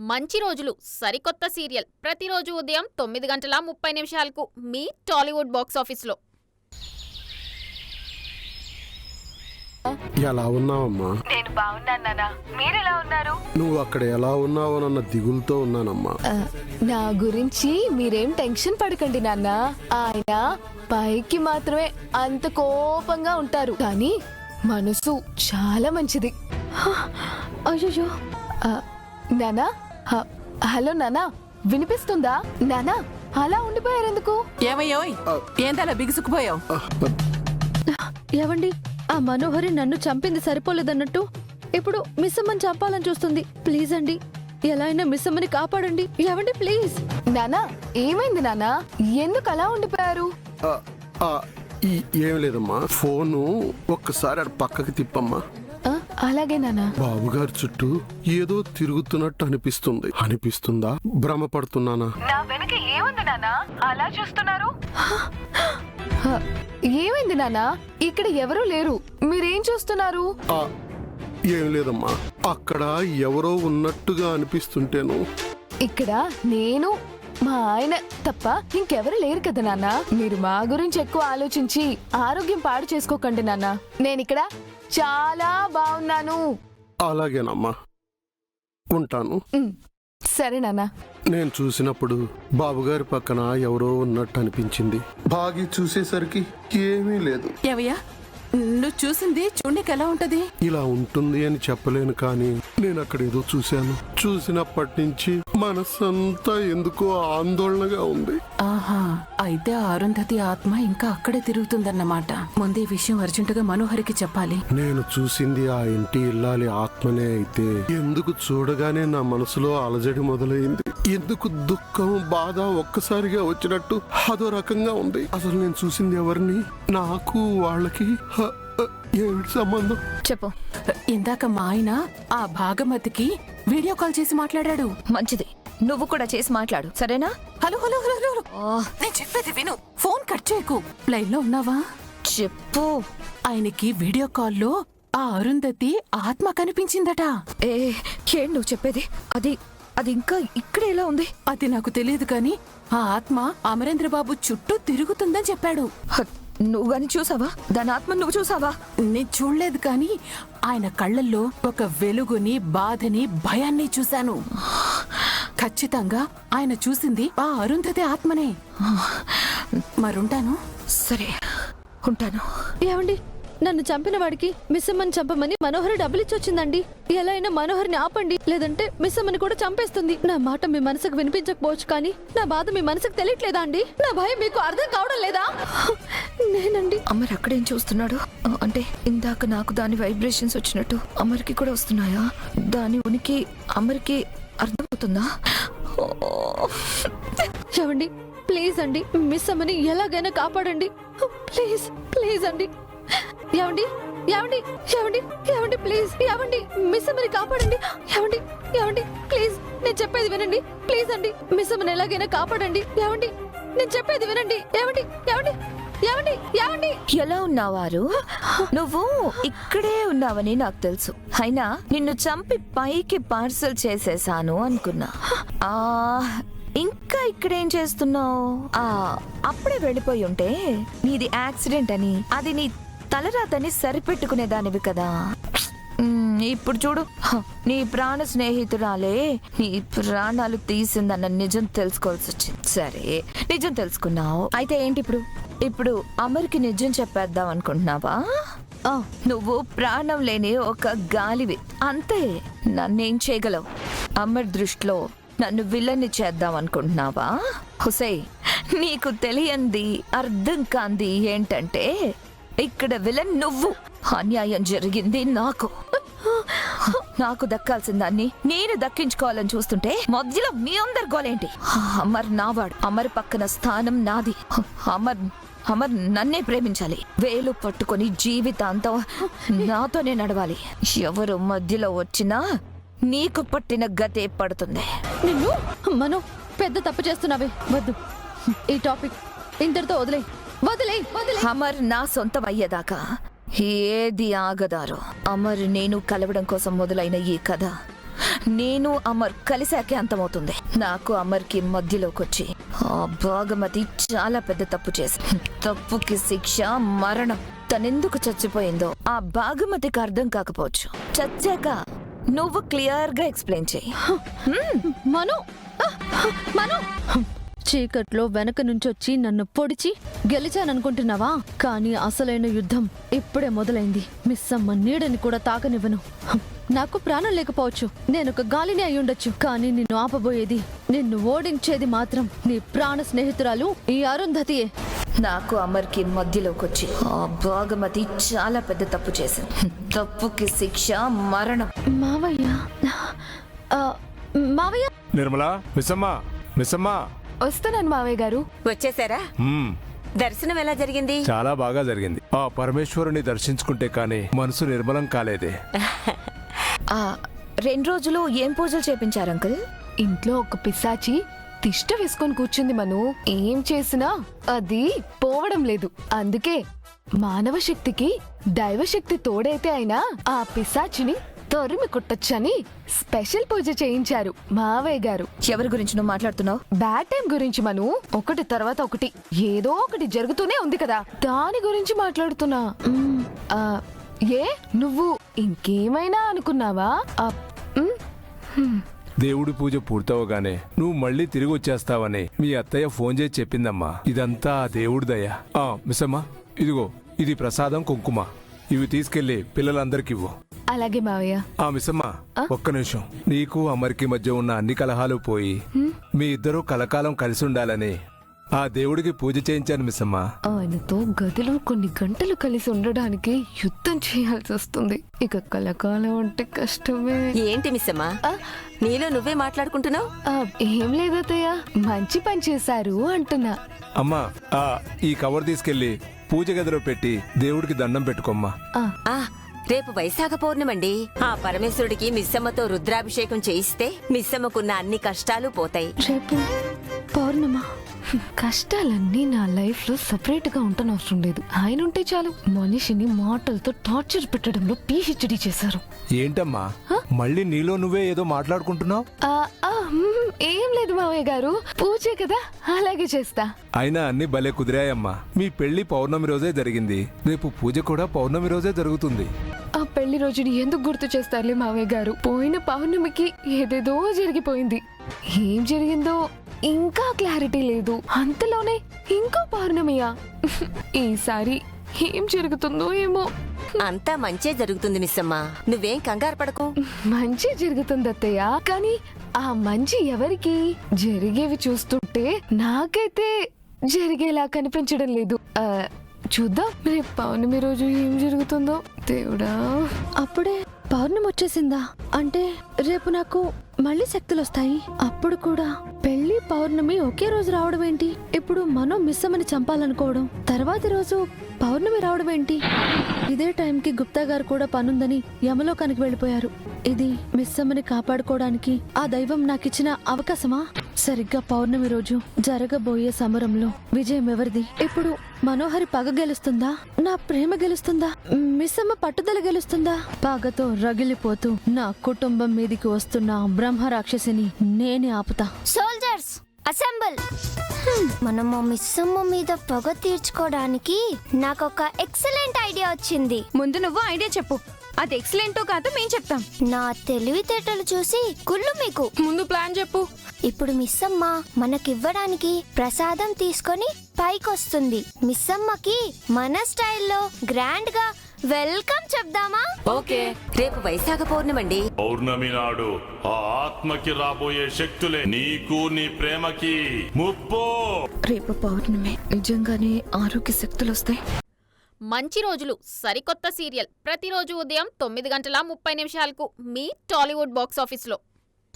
మంచి రోజులు సరికొత్త సీరియల్. ప్రతిరోజు ఉదయం తొమ్మిది గంటల ముప్పై నిమిషాలకు మీ టాలీవుడ్ బాక్స్ ఆఫీస్లో. ఎలా ఉన్నావమ్మా? నేను బాగున్నాను నాన్న. మీరెలా ఉన్నారు? నువ్వు అక్కడ ఎలా ఉన్నావోనన్న దిగులతో ఉన్నానమ్మా. నా గురించి మీరేం టెన్షన్ పడకండి నాన్న. ఆయన పైకి మాత్రమే అంత కోపంగా ఉంటారు. కానీ మనసు చాలా మంచిది. అయ్యో నానా హలో నానా వినిపిస్తుందా? నానా అలా ఉండిపోయారు ఎందుకు ఏమయ్యోయ్ ఏందలా బిగుసుకుపోయావు? ఏవండి ఆ మనోహరి నన్ను చంపింది సరిపోలేదన్నట్టు? ఇప్పుడు మిస్ అమ్మని చంపాలని చూస్తుంది. ప్లీజ్ అండి ఎలా అయినా మిస్ అమ్మని కాపాడండి. ఏవండి ప్లీజ్? నానా ఏమైంది నానా? ఎందుకు అలా ఉండిపోయారు? ఆ, ఆ, ఈ- ఏం లేదమ్మా ఫోను ఒక్కసారి అటు పక్కకి తిప్పమ్మా. అలాగే నానా. బాబుగారి చుట్టూ ఏదో తిరుగుతున్నట్టు అనిపిస్తుంది. అనిపిస్తుందా? భ్రమ పడుతున్నానా నా వెనక ఏముంది నాన్న అలా చూస్తున్నారు? హ, ఏమైంది నానా? ఇక్కడ ఎవరూ లేరు. మీరేం చూస్తున్నారు? ఆ, ఏం లేదమ్మా. అక్కడ ఎవరో ఉన్నట్టుగా అనిపిస్తుంటేను. ఇక్కడ నేను మా ఆయన తప్ప ఇంకెవరు లేరు కదా నాన్న మీరు మా గురించి ఎక్కువ ఆలోచించి ఆరోగ్యం పాడు చేసుకోకండి నాన్న నేనిక్కడ చాలా బాగున్నాను అలాగేనమ్మా. ఉంటాను. సరే నాన్న. నేను చూసినప్పుడు బాబుగారి పక్కన ఎవరో ఉన్నట్టు అనిపించింది. బాగి చూసేసరికి ఏమీ లేదు. ఏవయ్యా నువ్వు చూసింది చూడనికి ఎలా ఉంటది? ఇలా ఉంటుంది అని చెప్పలేను కానీ నేను అక్కడ ఏదో చూశాను. చూసినప్పటి నుంచి మనస్సంతా ఎందుకో ఆందోళనగా ఉంది. ఆహా అయితే అరుంధతి ఆత్మ ఇంకా అక్కడే తిరుగుతుందన్నమాట. ముందు విషయం అర్జెంటుగా మనోహరికి చెప్పాలి. నేను చూసింది ఆ ఇంటి ఇల్లాలి ఆత్మనే అయితే ఎందుకు చూడగానే నా మనసులో అలజడి మొదలైంది. ఎందుకు దుఃఖం బాధ ఒక్కసారిగా వచ్చినట్టు అదో రకంగా ఉంది. అసలు నేను చూసింది ఎవరిని? నాకు వాళ్ళకి ఏమిటి సంబంధం? చెప్పు. ఇందాక మా ఆయన ఆ భాగమతికి వీడియో కాల్ చేసి మాట్లాడాడు. మంచిది. నువ్వు కూడా చేసి మాట్లాడు. సరేనా? హలో హలో హలో హలో నేను చెప్పేది విను. ఫోన్ కట్ చేయకు. లైన్లో ఉన్నావా? చెప్పు. ఆయనకి వీడియో కాల్లో ఆ అరుంధతి ఆత్మ కనిపించిందట. ఏ ఏం నువ్వు చెప్పేది? అది అది ఇంకా ఇక్కడే ఎలా ఉంది? అది నాకు తెలియదు కానీ ఆ ఆత్మ అమరేంద్ర బాబు చుట్టూ తిరుగుతుందని చెప్పాడు. నువ్వు గాని చూసావా? దాని ఆత్మ నువ్వు చూసావా? నేను చూడలేదు కానీ ఆయన కళ్ళల్లో ఒక వెలుగుని బాధని భయాన్ని చూశాను. ఖచ్చితంగా ఆయన చూసింది ఆ అరుంధతి ఆత్మనే. మరుంటాను? సరే ఉంటాను. ఏవండి నన్ను చంపిన వాడికి మిస్ అమ్మని చంపమని మనోహరి డబ్బులు ఇచ్చొచ్చిందండి. ఎలా అయినా మనోహరిని ఆపండి. లేదంటే మిస్ అమ్మని కూడా చంపేస్తుంది. నా మాట మీ మనసుకు వినిపించకపోవచ్చు కానీ నా బాధ మీ మనసుకు తెలియట్లేదా అండి? నా భయం మీకు అర్థం కావడం లేదా? నేనండి. అమర్ అక్కడేం చూస్తున్నాడు? అంటే ఇందాక నాకు దాని వైబ్రేషన్స్ వచ్చినట్టు అమర్కి కూడా వస్తున్నాయా? దాని ఉనికి అమర్కి అర్థమవుతుందా? ఓ, ఏవండి ప్లీజ్ అండి మిస్ అమ్మని ఎలాగైనా కాపాడండి. ప్లీజ్ ప్లీజ్ అండి. ఏమండి? ఏమండి? ఏమండి? ఏవండి ప్లీజ్. ఏమండి? మిస్ అమ్మని కాపాడండి. ఏమండి? ఏవండి ప్లీజ్. నేను చెప్పేది వినండి. ప్లీజ్ అండి. మిస్ అమ్మని ఎలాగైనా కాపాడండి. ఏవండి నేను చెప్పేది వినండి. ఏవండి ఏమండి? ఏవండి ఏవండి ఎలా ఉన్నావారు? నువ్వు ఇక్కడే ఉన్నావని నాకు తెలుసు. అయినా నిన్ను చంపి పైకి పార్సల్ చేసేసాను అనుకున్నా. ఆ ఇంకా ఇక్కడేం చేస్తున్నావు? ఆ అప్పుడే వెళ్ళిపోయి ఉంటే నీది యాక్సిడెంట్ అని అది నీ తలరాతని సరిపెట్టుకునేదానివి కదా. ఇప్పుడు చూడు. నీ ప్రాణ స్నేహితురాలే. నీ ప్రాణాలు తీసిందన్న నిజం తెలుసుకోవాల్సి వచ్చింది. సరే నిజం తెలుసుకున్నావు. అయితే ఏంటి ఇప్పుడు? ఇప్పుడు అమర్కి నిజం చెప్పేద్దాం అనుకుంటున్నావా? ఆ, నువ్వు ప్రాణం లేని ఒక గాలివి. అంతే నన్నేం చేయగలవు? అమర్ దృష్టిలో నన్ను విలన్ని చేద్దాం అనుకుంటున్నావా? హుసై నీకు తెలియంది అర్థం కాంది ఏంటంటే ఇక్కడ విలన్ నువ్వు. అన్యాయం జరిగింది నాకు. నాకు దక్కాల్సిన దాన్ని నేను దక్కించుకోవాలని చూస్తుంటే మధ్యలో మీ అందరు గోలేంటి? అమర్ నావాడు అమర్ పక్కన స్థానం నాది. అమర్ అమర్ నన్నే ప్రేమించాలి. వేలు పట్టుకొని జీవితాంతం నాతోనే నడవాలి. ఎవరు మధ్యలో వచ్చినా నీకు పట్టిన గతే పడుతుంది. నిన్ను మనం పెద్ద తప్పు చేస్తున్నావే. వద్దు. ఈ టాపిక్ ఇంతటితో వదిలే వదిలే అమర్ నా సొంతం అయ్యేదాకా ఏది ఆగదారో. అమర్ నేను కలవడం కోసం మొదలైన ఈ కథ. నేను అమర్ కలిసాకే అంతమవుతుంది. నాకు అమర్కి మధ్యలోకి వచ్చి ఆ భాగమతి చాలా పెద్ద తప్పు చేసి తప్పుకి శిక్ష మరణం తనెందుకు చచ్చిపోయిందో ఆ భాగమతికి అర్థం కాకపోవచ్చు. చచ్చాక నువ్వు క్లియర్గా ఎక్స్ప్లెయిన్ చేయి. మను! మను. చీకట్లో వెనక నుంచొచ్చి నన్ను పొడిచి గెలిచాననుకుంటున్నావా? కానీ అసలైన యుద్ధం ఇప్పుడే మొదలైంది. మిస్సమ్మ నీడని కూడా తాకనివ్వను. నాకు ప్రాణం లేకపోవచ్చు. నేను ఒక గాలిని అయి ఉండొచ్చు. కానీ నిన్ను ఆపబోయేది నిన్ను ఓడించేది మాత్రం నీ ప్రాణ స్నేహితురాలు ఈ అరుంధతియే. నాకు అమర్కి మధ్యలోకి వచ్చి ఆ భాగమతి చాలా పెద్ద తప్పు చేసింది. తప్పుకి శిక్ష మరణం. మావయ్య మావయ్య? నిర్మలా మిస్సమ్మా మిస్సమ్మా. వస్తున్నాను మావయ్య గారు. వచ్చేసారా? మ్మ్. దర్శనం ఎలా జరిగింది? చాలా బాగా జరిగింది. ఆ పరమేశ్వరుని దర్శించుకుంటే కాని మనసు నిర్మలం కాలేదే. ఆ రెండు రోజులు ఏం పూజలు చేపించారు అంకుల్? ఇంట్లో ఒక పిశాచి తిష్ట వేసుకొని కూర్చుంది మను. ఏం చేసినా అది పోవడం లేదు. అందుకే మానవ శక్తికి దైవశక్తి తోడైతే అయినా ఆ పిశాచిని తొరిమి కొట్టొచ్చని స్పెషల్ పూజ చేయించారు మావయ్య గారు. ఎవరి గురించి నువ్వు మాట్లాడుతున్నావు? బ్యాడ్ టైం గురించి మను. ఒకటి తర్వాత ఒకటి. ఏదో ఒకటి జరుగుతూనే ఉంది కదా. దాని గురించి మాట్లాడుతున్నా. మ్, ఆ, ఏ? నువ్వు ఇంకేమైనా అనుకున్నావా? ఆ, మ్, హ్మ్. దేవుడి పూజ పూర్తవగానే నువ్వు మళ్ళీ తిరిగి వచ్చేస్తావని మీ అత్తయ్య ఫోన్ చేసి చెప్పిందమ్మా. ఇదంతా ఆ దేవుడి దయ. ఆ మిస్సమ్మా ఇదిగో ఇది ప్రసాదం కుంకుమ. ఇవి తీసుకెళ్ళి పిల్లలందరికి ఇవ్వు అలాగే మావయ్య. ఆ మిస్సమ్మా ఒక్క నిమిషం. నీకు అమర్కి మధ్య ఉన్న అన్ని కలహాలు పోయి మీ ఇద్దరూ కలకాలం కలిసి ఉండాలని ఆ దేవుడికి పూజ చేయించాను మిస్సమ్మా. ఆయనతో గదిలో కొన్ని గంటలు కలిసి ఉండడానికి యుద్ధం చేయాల్సి వస్తుంది. ఇక కలకాలం అంటే కష్టమే. ఏంటి మిస్సమ్మా? నీలో నువ్వే మాట్లాడుకుంటున్నావు? ఆ, ఏం లేదతయ్య మంచి పని చేశారు అంటున్నా. అమ్మా ఆ ఈ కవర్ తీసుకెళ్ళి పూజ గదిలో పెట్టి దేవుడికి దండం పెట్టుకోమ్మా. ఆ, ఆ రేపు వైశాఖ పౌర్ణమండి. ఆ పరమేశ్వరుడికి మిస్సమ్మతో రుద్రాభిషేకం చేయిస్తే మిస్సమ్మకున్న అన్ని కష్టాలు పోతాయి. రేపు పౌర్ణమా? కష్టాలన్నీ నా లైఫ్లో సపరేట్గా ఉండటం అవసరం లేదు. ఆయన ఉంటే చాలు. మనిషిని మాటలతో టార్చర్ పెట్టడంలో పిహెచ్డి చేశారు. ఏంటమ్మా? మళ్ళీ నీలో నువ్వే ఏదో మాట్లాడుకుంటున్నావు? ఏం లేదు మావయ్య గారు. పూజే కదా అలాగే చేస్తా. అయినా అన్ని భలే కుదిరాయమ్మా. మీ పెళ్ళి పౌర్ణమి రోజే జరిగింది. రేపు పూజ కూడా పౌర్ణమి రోజే జరుగుతుంది. ఆ పెళ్ళి రోజుని ఎందుకు గుర్తు చేస్తారులే మావయ్య గారు? పోయిన పౌర్ణమికి ఏదేదో జరిగిపోయింది. ఏం జరిగిందో ఇంకా క్లారిటీ లేదు. అంతలోనే ఇంకో పౌర్ణమియా. ఈసారి ఏం జరుగుతుందో ఏమో. అంతా మంచే జరుగుతుంది మిస్సమ్మా. నువ్వేం కంగారు పడకు. మంచి జరుగుతుంది అత్తయ్య. కానీ ఆ మంచి ఎవరికి? జరిగేవి చూస్తుంటే నాకైతే జరిగేలా కనిపించడం లేదు. ఆ, చూద్దాం. రేపు పౌర్ణమి రోజు ఏం జరుగుతుందో. దేవుడా. అప్పుడే పౌర్ణమి వచ్చేసిందా? అంటే రేపు నాకు మళ్ళీ శక్తులు వస్తాయి. అప్పుడు కూడా పెళ్ళి పౌర్ణమి ఒకే రోజు రావడం ఏంటి? ఇప్పుడు మనం మిస్సమ్మని చంపాలనుకోవడం. తర్వాతి రోజు పౌర్ణమి రావడం ఏంటి? ఇదే టైంకి గుప్తా గారు కూడా పనుందని యమలోకానికి వెళ్ళిపోయారు. ఇది మిస్సమ్మని కాపాడుకోవడానికి ఆ దైవం నాకిచ్చిన అవకాశమా? సరిగ్గా పౌర్ణమి రోజు జరగబోయే సమరంలో విజయం ఎవరిది? ఇప్పుడు మనోహరి పగ గెలుస్తుందా? నా ప్రేమ గెలుస్తుందా? మిస్సమ్మ పట్టుదల గెలుస్తుందా? పగతో రగిలిపోతూ నా కుటుంబం మీదికి వస్తున్న ఆ బ్రహ్మ రాక్షసిని నేనే ఆపుతా. సోల్జర్స్ అసెంబుల్ మనం మా మిస్సమ్మ మీద పగ తీర్చుకోవడానికి నాకు ఒక ఎక్సలెంట్ ఐడియా వచ్చింది. ముందు నువ్వు ఐడియా చెప్పు. అది ఎక్సలెంటో కాదో మేం చెప్తాం. నా తెలివితేటలు చూసి కుళ్ళు మీకు. ముందు ప్లాన్ చెప్పు. ఇప్పుడు మిస్సమ్మ మనకివ్వడానికి ప్రసాదం తీసుకొని పైకొస్తుంది. మిస్సమ్మకి మన స్టైల్లో గ్రాండ్గా వెల్కమ్ చెప్దామా? ఓకే రేపు వైశాఖ పౌర్ణమండి. పౌర్ణమి నాడు ఆ ఆత్మకి రాబోయే శక్తులే నీకు నీ ప్రేమకి. ముప్పో! రేపు పౌర్ణమి నిజంగానే ఆరోగ్య శక్తులు వస్తాయి మంచి రోజులు సరికొత్త సీరియల్. ప్రతిరోజు ఉదయం తొమ్మిది గంటల ముప్పై నిమిషాలకు మీ టాలీవుడ్ బాక్స్ ఆఫీస్లో